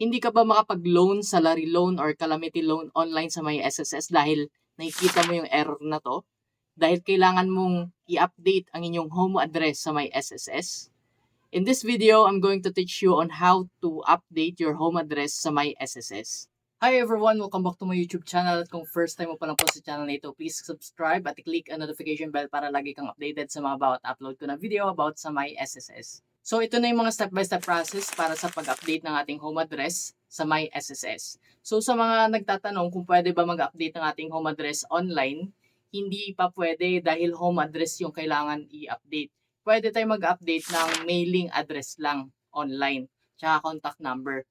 Hindi ka ba makapag-loan, salary loan, or calamity loan online sa may SSS dahil nakikita mo yung error na to? Dahil kailangan mong i-update ang inyong home address sa may SSS? In this video, I'm going to teach you on how to update your home address sa my SSS. Hi everyone! Welcome back to my YouTube channel. At kung first time mo pa lang po sa channel na ito, please subscribe at i-click ang notification bell para lagi kang updated sa mga bawat upload ko na video about sa my SSS. So ito na yung mga step-by-step process para sa pag-update ng ating home address sa my SSS. So sa mga nagtatanong kung pwede ba mag-update ng ating home address online, hindi pa pwede dahil home address yung kailangan i-update. Pwede tayo mag-update ng mailing address lang online, tsaka contact number.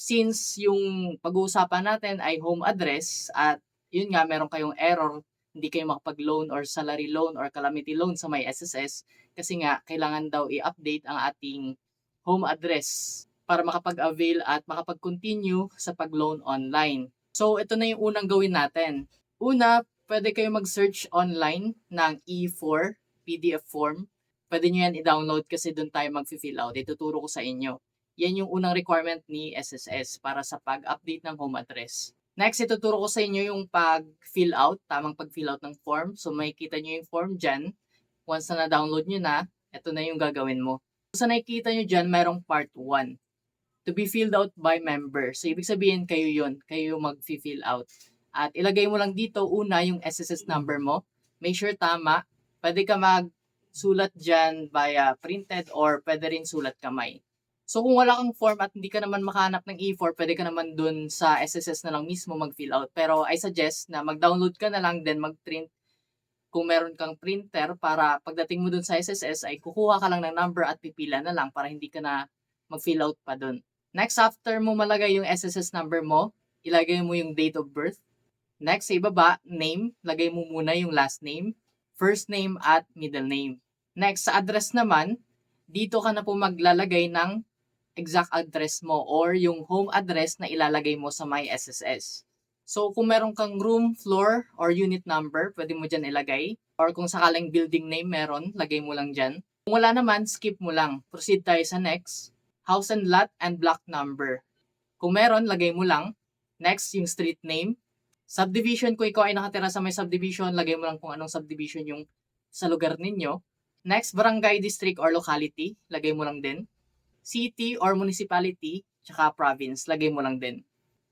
Since yung pag-uusapan natin ay home address at yun nga meron kayong error, hindi kayo makapag-loan or salary loan or calamity loan sa may SSS kasi nga kailangan daw i-update ang ating home address para makapag-avail at makapag-continue sa pag-loan online. So ito na yung unang gawin natin. Una, pwede kayo mag-search online ng E4 PDF form. Pwede nyo yan i-download kasi doon tayo mag-fill out. Ituturo ko sa inyo. Yan yung unang requirement ni SSS para sa pag-update ng home address. Next, ituturo ko sa inyo yung pag-fill out, tamang pag-fill out ng form. So, makikita nyo yung form dyan. Once na na-download nyo na, ito na yung gagawin mo. So, sa nakikita nyo dyan, mayroong part 1. To be filled out by member. So, ibig sabihin, kayo yon Kayo yung mag-fill out. At ilagay mo lang dito, una, yung SSS number mo. Make sure tama. Pwede ka magsulat dyan via printed or pwede rin sulat kamay. So kung wala kang form at hindi ka naman makahanap ng E4, pwede ka naman dun sa SSS na lang mismo mag-fill out. Pero I suggest na mag-download ka na lang then mag-print kung meron kang printer para pagdating mo dun sa SSS ay kukuha ka lang ng number at pipila na lang para hindi ka na mag-fill out pa dun. Next, after mo malagay yung SSS number mo, ilagay mo yung date of birth. Next, sa ibaba, name. Lagay mo muna yung last name, first name, at middle name. Next, sa address naman, dito ka na po maglalagay ng exact address mo or yung home address na ilalagay mo sa my SSS. So, kung meron kang room, floor, or unit number, pwede mo dyan ilagay. Or kung sakaling building name meron, lagay mo lang dyan. Kung wala naman, skip mo lang. Proceed tayo sa next. House and lot and block number. Kung meron, lagay mo lang. Next, yung street name. Subdivision, kung ikaw ay nakatira sa may subdivision, lagay mo lang kung anong subdivision yung sa lugar ninyo. Next, barangay, district, or locality. Lagay mo lang din city or municipality, tsaka province, lagay mo lang din.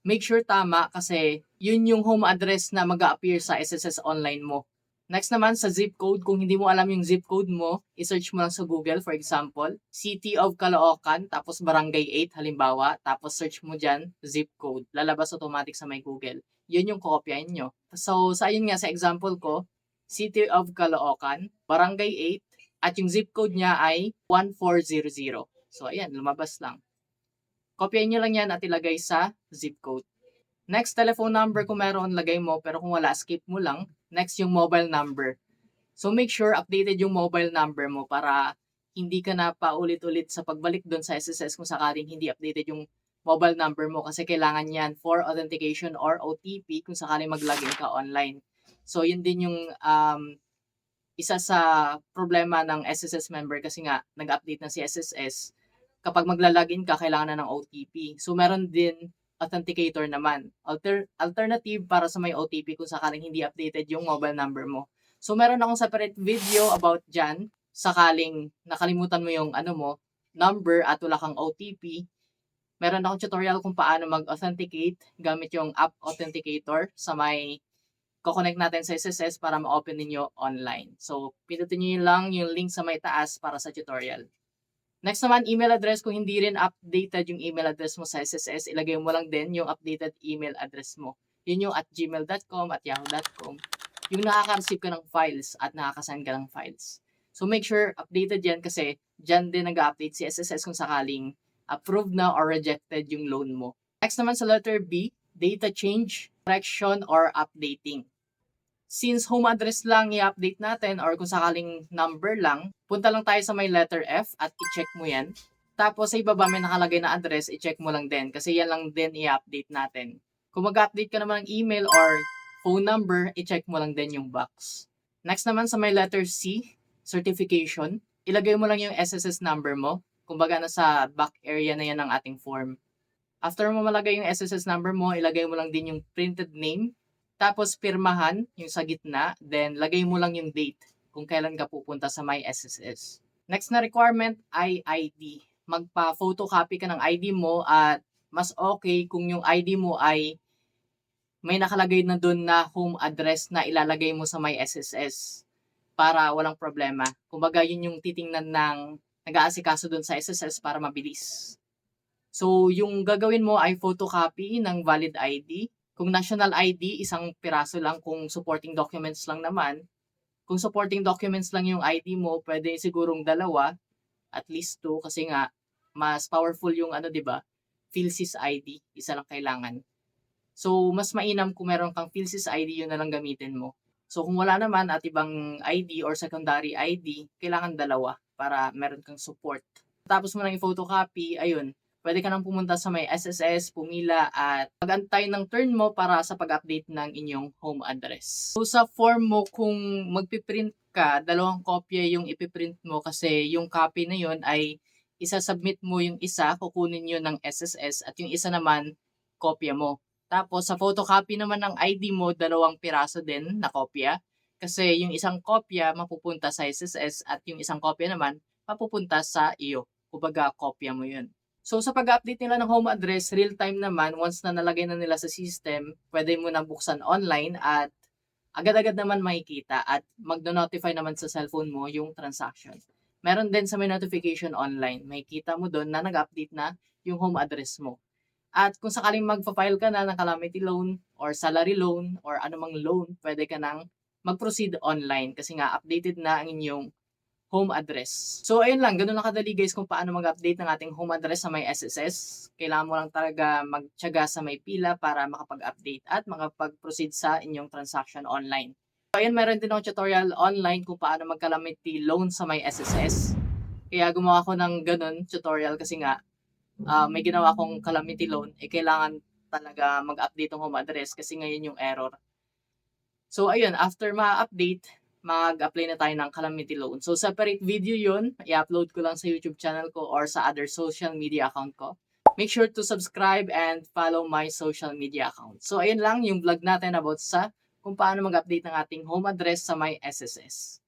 Make sure tama kasi yun yung home address na mag appear sa SSS online mo. Next naman sa zip code, kung hindi mo alam yung zip code mo, i-search mo lang sa Google, for example, City of Caloocan, tapos Barangay 8 halimbawa, tapos search mo dyan, zip code. Lalabas automatic sa may Google. Yun yung kopyahin nyo. So, sa ayun nga, sa example ko, City of Caloocan, Barangay 8, at yung zip code niya ay 1400. So, ayan, lumabas lang. Kopyahin nyo lang yan at ilagay sa zip code. Next, telephone number kung meron, lagay mo. Pero kung wala, skip mo lang. Next, yung mobile number. So, make sure updated yung mobile number mo para hindi ka na paulit-ulit sa pagbalik doon sa SSS kung sakaling hindi updated yung mobile number mo kasi kailangan yan for authentication or OTP kung sakaling mag-login ka online. So, yun din yung um, isa sa problema ng SSS member kasi nga nag-update na si SSS kapag magla-login ka, kailangan na ng OTP. So, meron din authenticator naman. Alter, alternative para sa may OTP kung sakaling hindi updated yung mobile number mo. So, meron akong separate video about dyan. Sakaling nakalimutan mo yung ano mo, number at wala kang OTP. Meron akong tutorial kung paano mag-authenticate gamit yung app authenticator sa may ko-connect natin sa SSS para ma-open ninyo online. So, pindutin nyo lang yung link sa may taas para sa tutorial. Next naman, email address. Kung hindi rin updated yung email address mo sa SSS, ilagay mo lang din yung updated email address mo. Yun yung at gmail.com at yahoo.com. Yung nakaka-receive ka ng files at nakakasend ka ng files. So make sure updated yan kasi dyan din nag-update si SSS kung sakaling approved na or rejected yung loan mo. Next naman sa letter B, data change, correction, or updating since home address lang i-update natin or kung sakaling number lang, punta lang tayo sa may letter F at i-check mo yan. Tapos sa ibaba may nakalagay na address, i-check mo lang din kasi yan lang din i-update natin. Kung mag-update ka naman ng email or phone number, i-check mo lang din yung box. Next naman sa may letter C, certification, ilagay mo lang yung SSS number mo. Kumbaga nasa back area na yan ng ating form. After mo malagay yung SSS number mo, ilagay mo lang din yung printed name. Tapos pirmahan yung sa gitna. Then lagay mo lang yung date kung kailan ka pupunta sa My SSS. Next na requirement ay ID. Magpa-photocopy ka ng ID mo at mas okay kung yung ID mo ay may nakalagay na doon na home address na ilalagay mo sa My SSS para walang problema. Kumbaga yun yung titingnan ng nag-aasikaso doon sa SSS para mabilis. So, yung gagawin mo ay photocopy ng valid ID. Kung national ID, isang piraso lang. Kung supporting documents lang naman, kung supporting documents lang yung ID mo, pwede sigurong dalawa, at least two, kasi nga, mas powerful yung ano, di ba? PhilSys ID, isa lang kailangan. So, mas mainam kung meron kang PhilSys ID, yun na lang gamitin mo. So, kung wala naman at ibang ID or secondary ID, kailangan dalawa para meron kang support. Tapos mo nang i-photocopy, ayun, pwede ka nang pumunta sa may SSS, pumila at magantay ng turn mo para sa pag-update ng inyong home address. So sa form mo, kung magpiprint ka, dalawang kopya yung ipiprint mo kasi yung copy na yun ay isa-submit mo yung isa, kukunin yun ng SSS at yung isa naman, kopya mo. Tapos sa photocopy naman ng ID mo, dalawang piraso din na kopya. Kasi yung isang kopya mapupunta sa SSS at yung isang kopya naman mapupunta sa iyo. Kumbaga, kopya mo yun. So sa pag-update nila ng home address, real time naman, once na nalagay na nila sa system, pwede mo na buksan online at agad-agad naman makikita at magno-notify naman sa cellphone mo yung transaction. Meron din sa may notification online, makikita mo doon na nag-update na yung home address mo. At kung sakaling magpa-file ka na ng calamity loan or salary loan or anumang loan, pwede ka nang mag-proceed online kasi nga updated na ang inyong home address. So, ayun lang. Ganun lang kadali guys kung paano mag-update ng ating home address sa may SSS. Kailangan mo lang talaga magtyaga sa may pila para makapag-update at makapag-proceed sa inyong transaction online. So, ayun, meron din akong tutorial online kung paano mag-calamity loan sa may SSS. Kaya gumawa ko ng ganun tutorial kasi nga ah, may ginawa kong calamity loan, eh kailangan talaga mag-update ng home address kasi ngayon yung error. So, ayun, after ma-update, mag-apply na tayo ng calamity loan. So, separate video yun. I-upload ko lang sa YouTube channel ko or sa other social media account ko. Make sure to subscribe and follow my social media account. So, ayun lang yung vlog natin about sa kung paano mag-update ng ating home address sa my SSS.